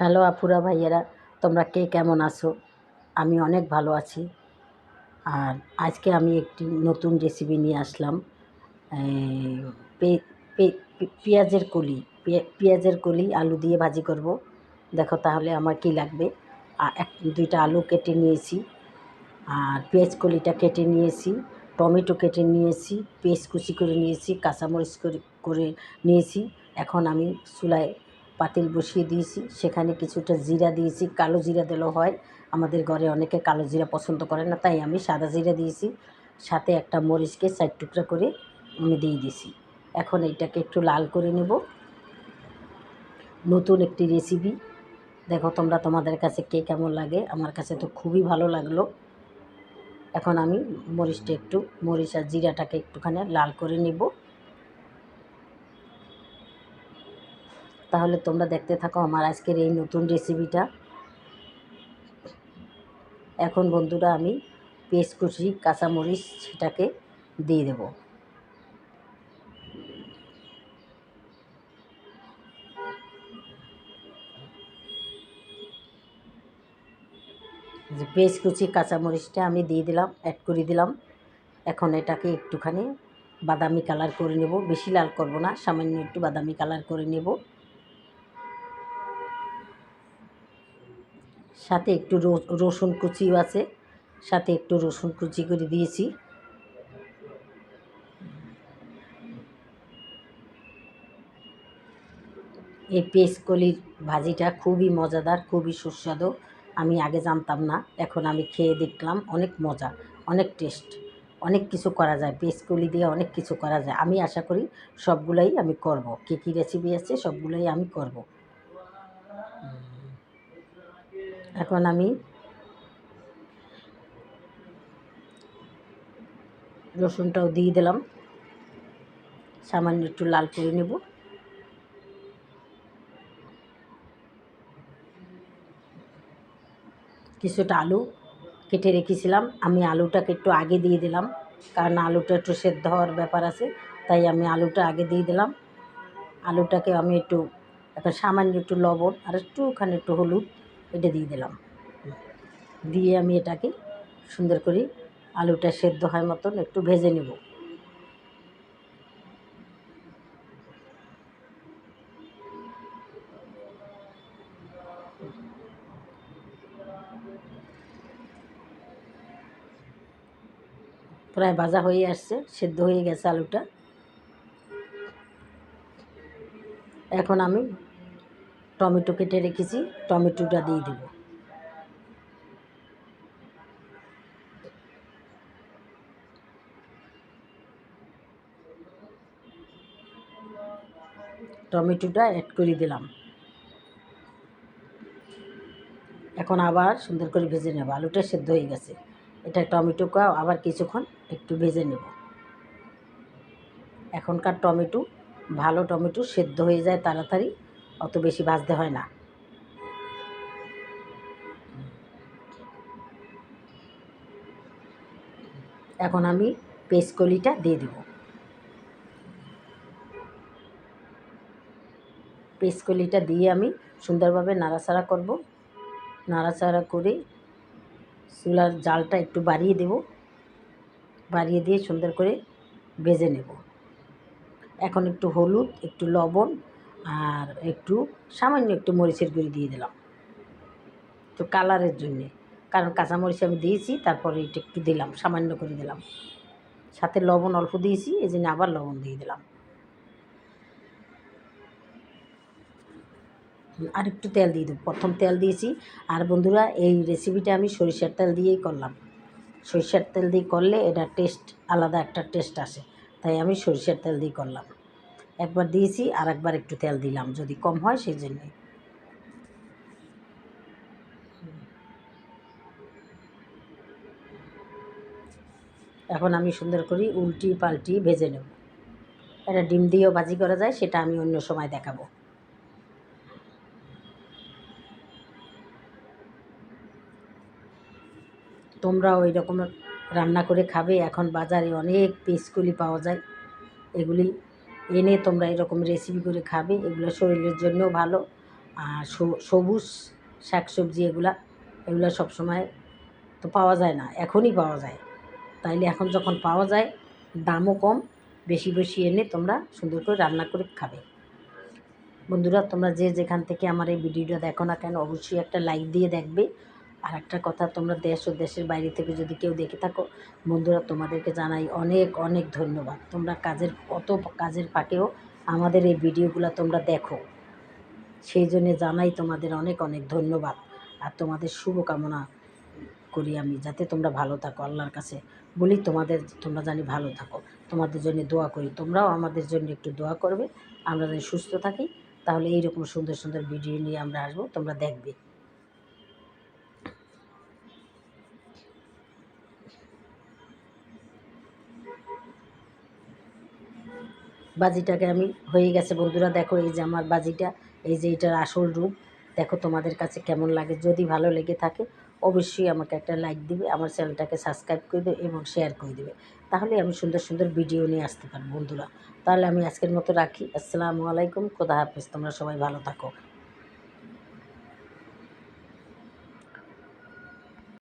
Hello আপুরা ভাইয়েরা, তোমরা কে কেমন আছো? আমি অনেক ভালো আছি। আর আজকে আমি একটি নতুন রেসিপি নিয়ে আসলাম। পেঁয়াজের কলি পেঁয়াজের কলি আলু দিয়ে ভাজি করব। দেখো তাহলে আমার কি লাগবে। এক, দুইটা আলু কেটে নিয়েছি। আর পেঁয়াজ কলিটা কেটে নিয়েছি, টমেটো কেটে নিয়েছি, পেস্ট কুচি করে নিয়েছি, কাঁচামরিচ করে করে নিয়েছি। এখন আমি চুলায় পাতিল বসিয়ে দিয়েছি। সেখানে কিছুটা জিরা দিয়েছি। কালো জিরা দিলেও হয়। আমাদের ঘরে অনেকে কালো জিরা পছন্দ করে না, তাই আমি সাদা জিরা দিয়েছি। সাথে একটা মরিচকে চার টুকরা করে আমি দিয়ে দিয়েছি। এখন এইটাকে একটু লাল করে নেব। নতুন একটি রেসিপি দেখো তোমরা তোমাদের কাছে কে কেমন লাগে? আমার কাছে তো খুবই ভালো লাগল। এখন আমি মরিচটা একটু, মরিচ আর জিরাটাকে একটুখানি লাল করে নেব। তাহলে তোমরা দেখতে থাকো আমার আজকের এই নতুন রেসিপিটা এখন বন্ধুরা আমি পেস্ট কুচি কাঁচামরিচ সেটাকে দিয়ে দেব। যে পেস্ট কুচি কাঁচামরিচটা আমি দিয়ে দিলাম অ্যাড করে দিলাম। এখন এটাকে একটুখানি বাদামি কালার করে নেব। বেশি লাল করব না, সামান্য একটু বাদামি কালার করে নেব। সাথে একটু রসুন কুচিও আছে। সাথে একটু রসুন কুচি করে দিয়েছি। এই পেস্ট কলির ভাজিটা খুবই মজাদার, খুবই সুস্বাদু। আমি আগে জানতাম না, এখন আমি খেয়ে দেখলাম অনেক মজা, অনেক টেস্ট। অনেক কিছু করা যায়, পেস্ট কলি দিয়ে অনেক কিছু করা যায়। আমি আশা করি সবগুলাই আমি করব। কী কী রেসিপি আছে সবগুলোই আমি করব। এখন আমি রসুনটাও দিয়ে দিলাম। সামান্য একটু লাল করে নেব। কিছুটা আলু কেটে রেখেছিলাম। আমি আলুটাকে একটু আগে দিয়ে দিলাম, কারণ আলুটা একটু সেদ্ধ হওয়ার ব্যাপার আছে, তাই আমি আলুটা আগে দিয়ে দিলাম। আলুটাকে আমি একটু এখন সামান্য একটু লবণ আর একটুখানি একটু হলুদ এটা দিয়ে দিলাম। দিয়ে আমি এটাকে সুন্দর করে আলুটা সেদ্ধ হয় মতন একটু ভেজে নেব। প্রায় ভাজা হয়ে আসছে, সেদ্ধ হয়ে গেছে আলুটা। এখন আমি টমেটো কেটে রেখেছি, টমেটোটা দিয়ে দেবো। টমেটোটা অ্যাড করে দিলাম। এখন আবার সুন্দর করে ভেজে নেব। আলুটা সেদ্ধ হয়ে গেছে। এটা টমেটোকে আবার কিছুক্ষণ একটু ভেজে নেব। এখনকার টমেটো, ভালো টমেটো সেদ্ধ হয়ে যায় তাড়াতাড়ি। অত বেশি ভাজতে হয় না। এখন আমি পেস্ট কলিটা দিয়ে দেব। পেস্ট কলিটা দিয়ে আমি সুন্দরভাবে নাড়াচাড়া করব। নাড়াচাড়া করে চুলার জালটা একটু বাড়িয়ে দেব। বাড়িয়ে দিয়ে সুন্দর করে ভেজে নেব। এখন একটু হলুদ, একটু লবণ আর একটু, সামান্য একটু মরিচের গুঁড়ি দিয়ে দিলাম। তো কালারের জন্যে। কারণ কাঁচামরিচ আমি দিয়েছি, তারপরে এটা একটু দিলাম, সামান্য করে দিলাম। সাথে লবণ অল্প দিয়েছি, এই জন্য আবার লবণ দিয়ে দিলাম। আর একটু তেল দিয়ে দেবো। প্রথম তেল দিয়েছি। আর বন্ধুরা, এই রেসিপিটা আমি সরিষার তেল দিয়েই করলাম। সরিষার তেল দিয়ে করলে এটা টেস্ট আলাদা একটা টেস্ট আসে। তাই আমি সরিষার তেল দিয়ে করলাম। একবার দিয়েছি আর একবার একটু তেল দিলাম। যদি কম হয় সেই জন্যে এখন আমি সুন্দর করে উল্টি পাল্টি ভেজে নেব। এটা ডিম দিয়েও ভাজি করা যায়, সেটা আমি অন্য সময় দেখাবো। তোমরা ওই রকম রান্না করে খাবে। এখন বাজারে অনেক পেস্টগুলি পাওয়া যায়। এগুলি এনে তোমরা এরকম রেসিপি করে খাবে, এগুলো শরীরের জন্যও ভালো। আর সবুজ শাকসবজি এগুলা, এগুলো সবসময় তো পাওয়া যায় না, এখনই পাওয়া যায়। তাইলে এখন যখন পাওয়া যায়, দামও কম, বেশি বেশি এনে তোমরা সুন্দর করে রান্না করে খাবে। বন্ধুরা, তোমরা যে যেখান থেকে আমার এই ভিডিওটা দেখো না কেন, অবশ্যই একটা লাইক দিয়ে দেখবে। আর একটা কথা, তোমরা দেশ ও দেশের বাইরে থেকে যদি কেউ দেখে থাকো, বন্ধুরা তোমাদেরকে জানাই অনেক অনেক ধন্যবাদ। তোমরা কাজের কত কাজের ফাঁকেও আমাদের এই ভিডিওগুলো তোমরা দেখো। সেই জন্যে জানাই তোমাদের অনেক অনেক ধন্যবাদ। আর তোমাদের শুভকামনা করি আমি, যাতে তোমরা ভালো থাকো, আল্লাহর কাছে বলি তোমাদের, তোমরা জানি ভালো থাকো। তোমাদের জন্য দোয়া করি, তোমরাও আমাদের জন্য একটু দোয়া করবে। আমরা যদি সুস্থ থাকি, তাহলে এইরকম সুন্দর সুন্দর ভিডিও নিয়ে আমরা আসব, তোমরা দেখবে। বাজিটাকে আমি হয়ে গেছে। বন্ধুরা, দেখো এই যে আমার বাজিটা, এই যে এটার আসল রূপ। দেখো তোমাদের কাছে কেমন লাগে। যদি ভালো লেগে থাকে, অবশ্যই আমাকে একটা লাইক দিবে, আমার চ্যানেলটাকে সাবস্ক্রাইব করে দেবে এবং শেয়ার করে দেবে। তাহলে আমি সুন্দর সুন্দর ভিডিও নিয়ে আসতে পারব বন্ধুরা। তাহলে আমি আজকের মতো রাখি। আসসালামু আলাইকুম। খোদা হাফিজ। তোমরা সবাই ভালো থাকো।